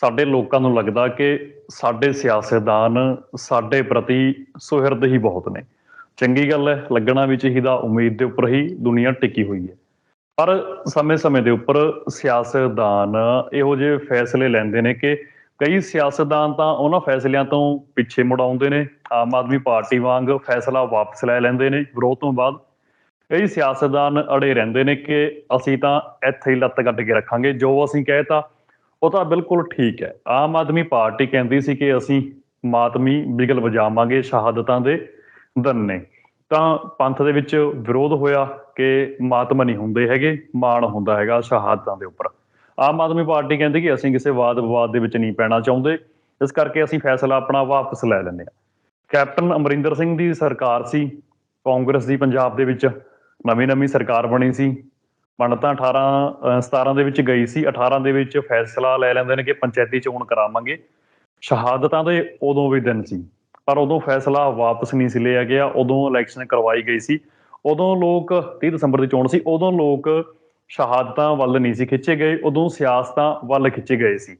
ਸਾਡੇ ਲੋਕਾਂ ਨੂੰ ਲੱਗਦਾ ਕਿ ਸਾਡੇ ਸਿਆਸਤਦਾਨ ਸਾਡੇ ਪ੍ਰਤੀ ਸੁਹਿਰਦ ਹੀ ਬਹੁਤ ਨੇ। ਚੰਗੀ ਗੱਲ ਹੈ, ਲੱਗਣਾ ਵੀ ਚਾਹੀਦਾ, ਉਮੀਦ ਦੇ ਉੱਪਰ ਹੀ ਦੁਨੀਆ ਟਿਕੀ ਹੋਈ ਹੈ। ਪਰ ਸਮੇਂ-ਸਮੇਂ ਦੇ ਉੱਪਰ ਸਿਆਸਤਦਾਨ ਇਹੋ ਜਿਹੇ ਫੈਸਲੇ ਲੈਂਦੇ ਨੇ ਕਿ ਕਈ ਸਿਆਸਤਦਾਨ ਤਾਂ ਉਹਨਾਂ ਫੈਸਲਿਆਂ ਤੋਂ ਪਿੱਛੇ ਮੁੜਾਉਂਦੇ ਨੇ, ਆਮ ਆਦਮੀ ਪਾਰਟੀ ਵਾਂਗ ਫੈਸਲਾ ਵਾਪਸ ਲੈ ਲੈਂਦੇ ਨੇ, ਵਿਰੋਧ ਤੋਂ ਬਾਅਦ। ਕਈ ਸਿਆਸਤਦਾਨ ਅੜੇ ਰਹਿੰਦੇ ਨੇ ਕਿ ਅਸੀਂ ਤਾਂ ਇੱਥੇ ਹੀ ਲੱਤ ਕੱਢ ਕੇ ਰੱਖਾਂਗੇ, ਜੋ ਅਸੀਂ ਕਹਿਤਾ ਉਹ ਤਾਂ ਬਿਲਕੁਲ ਠੀਕ ਹੈ। ਆਮ ਆਦਮੀ ਪਾਰਟੀ ਕਹਿੰਦੀ ਸੀ ਕਿ ਅਸੀਂ ਮਾਤਮੀ ਬਿਗਲ ਵਜਾਵਾਂਗੇ ਸ਼ਹਾਦਤਾਂ ਦੇ ਦੰਨੇ। ਤਾਂ ਪੰਥ ਦੇ ਵਿੱਚ ਵਿਰੋਧ ਹੋਇਆ ਕਿ ਮਾਤਮ ਨਹੀਂ ਹੁੰਦੇ ਹੈਗੇ, ਮਾਣ ਹੁੰਦਾ ਹੈਗਾ ਸ਼ਹਾਦਤਾਂ ਦੇ ਉੱਪਰ। ਆਮ ਆਦਮੀ ਪਾਰਟੀ ਕਹਿੰਦੀ ਕਿ ਅਸੀਂ ਕਿਸੇ ਵਾਦ ਵਿਵਾਦ ਦੇ ਵਿੱਚ ਨਹੀਂ ਪੈਣਾ ਚਾਹੁੰਦੇ। ਇਸ ਕਰਕੇ ਅਸੀਂ ਫੈਸਲਾ ਆਪਣਾ ਵਾਪਸ ਲੈ ਲੈਂਦੇ ਹਾਂ। ਕੈਪਟਨ ਅਮਰਿੰਦਰ ਸਿੰਘ ਦੀ ਸਰਕਾਰ ਸੀ, ਕਾਂਗਰਸ ਦੀ, ਪੰਜਾਬ ਦੇ ਵਿੱਚ ਨਵੀਂ ਨਵੀਂ ਸਰਕਾਰ ਬਣੀ ਸੀ। ਪੰਡਤਾਂ ਤਾਂ 18 17 ਦੇ ਵਿੱਚ ਗਈ ਸੀ 18 ਦੇ ਵਿੱਚ ਫੈਸਲਾ ਲੈ ਲੈਂਦੇ ਨੇ ਕਿ ਪੰਚਾਇਤੀ ਚੋਣ ਕਰਾਵਾਂਗੇ। ਸ਼ਹਾਦਤਾਂ ਦੇ ਉਦੋਂ ਵੀ ਦਿਨ ਸੀ, ਪਰ ਉਦੋਂ ਫੈਸਲਾ ਵਾਪਸ ਨਹੀਂ ਸੀ ਲਿਆ ਗਿਆ, ਉਦੋਂ ਇਲੈਕਸ਼ਨ ਕਰਵਾਈ ਗਈ ਸੀ। ਉਦੋਂ ਲੋਕ 30 ਦਸੰਬਰ ਦੀ ਚੋਣ ਸੀ, ਉਦੋਂ ਲੋਕ ਸ਼ਹਾਦਤਾਂ ਵੱਲ ਨਹੀਂ ਸੀ ਖਿੱਚੇ ਗਏ, ਉਦੋਂ ਸਿਆਸਤਾਂ ਵੱਲ ਖਿੱਚੇ ਗਏ ਸੀ।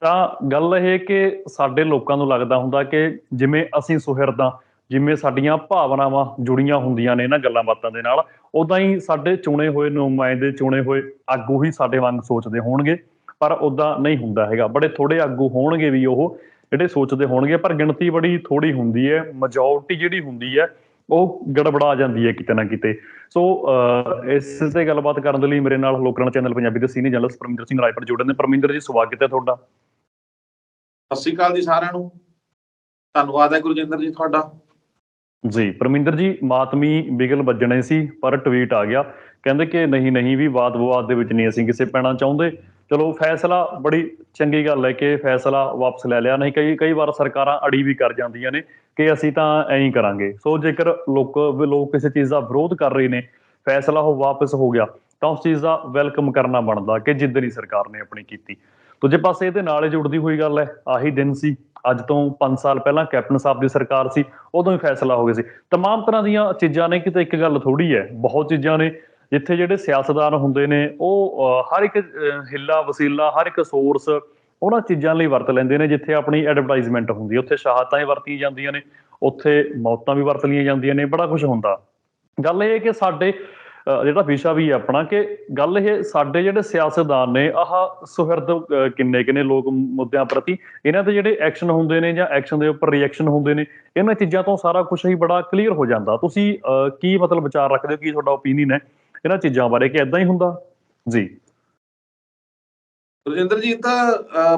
ਤਾਂ ਗੱਲ ਇਹ ਕਿ ਸਾਡੇ ਲੋਕਾਂ ਨੂੰ ਲੱਗਦਾ ਹੁੰਦਾ ਕਿ ਜਿਵੇਂ ਅਸੀਂ ਸੁਹਿਰਦਾਂ, ਜਿਵੇਂ ਸਾਡੀਆਂ ਭਾਵਨਾਵਾਂ ਜੁੜੀਆਂ ਹੁੰਦੀਆਂ ਨੇ ਇਹਨਾਂ ਗੱਲਾਂ ਬਾਤਾਂ ਦੇ ਨਾਲ ਉਦਾਂ ਹੀ ਸਾਡੇ ਚੁਣੇ ਹੋਏ ਨੁਮਾਇੰਦੇ ਚੁਣੇ ਹੋਏ ਆਗੂ ਹੀ ਸਾਡੇ ਵਾਂਗ ਸੋਚਦੇ ਹੋਣਗੇ, ਪਰ ਉਦਾਂ ਨਹੀਂ ਹੁੰਦਾ ਹੈਗਾ। ਬੜੇ ਥੋੜੇ ਆਗੂ ਹੋਣਗੇ ਵੀ ਉਹ ਜਿਹੜੇ ਸੋਚਦੇ ਹੋਣਗੇ, ਪਰ ਗਿਣਤੀ ਬੜੀ ਥੋੜੀ ਹੁੰਦੀ ਹੈ ਮੈਜੋਰਟੀ ਜਿਹੜੀ ਹੁੰਦੀ ਹੈ, ਉਹ ਗੜਬੜਾ ਜਾਂਦੀ ਹੈ ਕਿਤੇ ਨਾ ਕਿਤੇ। ਸੋ ਇਸ ਤੇ ਗੱਲਬਾਤ ਕਰਨ ਦੇ ਲਈ ਮੇਰੇ ਨਾਲ ਲੋਕਰਾਣਾ ਚੈਨਲ ਪੰਜਾਬੀ ਦੇ ਸੀਨੀਅਰ ਜਰਨਲਿਸਟ ਪਰਮਿੰਦਰ ਸਿੰਘ ਰਾਏਪੁਰ ਜੁੜੇ ਨੇ। ਪਰਮਿੰਦਰ ਜੀ, ਸਵਾਗਤ ਹੈ ਤੁਹਾਡਾ। ਸਤਿ ਸ਼੍ਰੀ ਅਕਾਲ ਜੀ ਸਾਰਿਆਂ ਨੂੰ। ਧੰਨਵਾਦ ਹੈ ਗੁਰਜਿੰਦਰ ਜੀ ਤੁਹਾਡਾ। ਜੀ, ਪਰਮਿੰਦਰ ਜੀ, ਮਾਤਮੀ ਬਿਗਲ ਵੱਜਣੇ ਸੀ, ਪਰ ਟਵੀਟ ਆ ਗਿਆ। ਕਹਿੰਦੇ ਕਿ ਨਹੀਂ ਨਹੀਂ ਵੀ ਵਾਦ ਵਿਵਾਦ ਦੇ ਵਿੱਚ ਨਹੀਂ ਅਸੀਂ ਕਿਸੇ ਪੈਣਾ ਚਾਹੁੰਦੇ। ਚਲੋ, ਫੈਸਲਾ ਬੜੀ ਚੰਗੀ ਗੱਲ ਹੈ ਕਿ ਫੈਸਲਾ ਵਾਪਸ ਲੈ ਲਿਆ। ਨਹੀਂ, ਕਈ ਕਈ ਵਾਰ ਸਰਕਾਰਾਂ ਅੜੀ ਵੀ ਕਰ ਜਾਂਦੀਆਂ ਨੇ ਕਿ ਅਸੀਂ ਤਾਂ ਐਂ ਹੀ ਕਰਾਂਗੇ। ਸੋ ਜੇਕਰ ਲੋਕ ਲੋਕ ਕਿਸੇ ਚੀਜ਼ ਦਾ ਵਿਰੋਧ ਕਰ ਰਹੇ ਨੇ, ਫੈਸਲਾ ਉਹ ਵਾਪਸ ਹੋ ਗਿਆ, ਤਾਂ ਉਸ ਚੀਜ਼ ਦਾ ਵੈਲਕਮ ਕਰਨਾ ਬਣਦਾ ਕਿ ਜਿੱਦਣੀ ਸਰਕਾਰ ਨੇ ਆਪਣੀ ਕੀਤੀ। ਦੂਜੇ ਪਾਸੇ ਇਹਦੇ ਨਾਲ ਹੀ ਜੁੜਦੀ ਹੋਈ ਗੱਲ ਹੈ ਆਹੀ ਦਿਨ ਸੀ ਅੱਜ ਤੋਂ 5 ਸਾਲ ਪਹਿਲਾਂ ਕੈਪਟਨ ਸਾਹਿਬ ਦੀ ਸਰਕਾਰ ਸੀ ਉਦੋਂ ਹੀ ਫੈਸਲਾ ਹੋ ਗਿਆ ਸੀ तमाम ਤਰ੍ਹਾਂ ਦੀਆਂ ਚੀਜ਼ਾਂ ਨੇ ਕਿਤੇ ਇੱਕ ਗੱਲ ਥੋੜੀ ਹੈ ਬਹੁਤ ਚੀਜ਼ਾਂ ਨੇ ਜਿੱਥੇ ਜਿਹੜੇ ਸਿਆਸਤਦਾਨ ਹੁੰਦੇ ਨੇ ਉਹ ਅਹ, ਹਰ ਇੱਕ ਅਹ, ਹਿੱਲਾ ਵਸੀਲਾ ਹਰ ਇੱਕ ਸੋਰਸ ਉਹਨਾਂ ਚੀਜ਼ਾਂ ਲਈ ਵਰਤ ਲੈਂਦੇ ਨੇ ਜਿੱਥੇ ਆਪਣੀ ਐਡਵਰਟਾਈਜ਼ਮੈਂਟ ਹੁੰਦੀ ਹੈ ਉੱਥੇ ਸ਼ਹਾਦਤਾਂ ਹੀ ਵਰਤੀਆਂ ਜਾਂਦੀਆਂ ਨੇ ਉੱਥੇ ਮੌਤਾਂ ਵੀ ਵਰਤ ਲਈਆਂ ਜਾਂਦੀਆਂ ਨੇ ਬੜਾ ਕੁਝ ਹੁੰਦਾ ਗੱਲ ਇਹ ਹੈ ਕਿ ਸਾਡੇ ਅਹ, ਜਿਹੜਾ ਵਿਸ਼ਾ ਵੀ ਹੈ ਆਪਣਾ ਕਿ ਗੱਲ ਇਹ ਸਾਡੇ ਜਿਹੜੇ ਸਿਆਸਤਦਾਨ ਨੇ ਆਹ ਸੁਹਿਰਦ ਕਿੰਨੇ ਕਿੰਨੇ ਲੋਕ ਮੁੱਦਿਆਂ ਪ੍ਰਤੀ ਇਹਨਾਂ ਦੇ ਜਿਹੜੇ ਐਕਸ਼ਨ ਹੁੰਦੇ ਨੇ ਜਾਂ ਐਕਸ਼ਨ ਦੇ ਉੱਪਰ ਰਿਐਕਸ਼ਨ ਹੁੰਦੇ ਨੇ ਇਹਨਾਂ ਚੀਜ਼ਾਂ ਤੋਂ ਸਾਰਾ ਕੁਝ ਹੀ ਬੜਾ ਕਲੀਅਰ ਹੋ ਜਾਂਦਾ। ਤੁਸੀਂ ਕੀ ਮਤਲਬ ਵਿਚਾਰ ਰੱਖਦੇ ਹੋ? ਕੀ ਤੁਹਾਡਾ ਓਪੀਨੀਅਨ ਹੈ ਇਹਨਾਂ ਚੀਜ਼ਾਂ ਬਾਰੇ ਕਿ ਇਦਾਂ ਹੀ ਹੁੰਦਾ? ਜੀ। ਰਜਿੰਦਰ ਜੀ ਤਾਂ ਅਹ,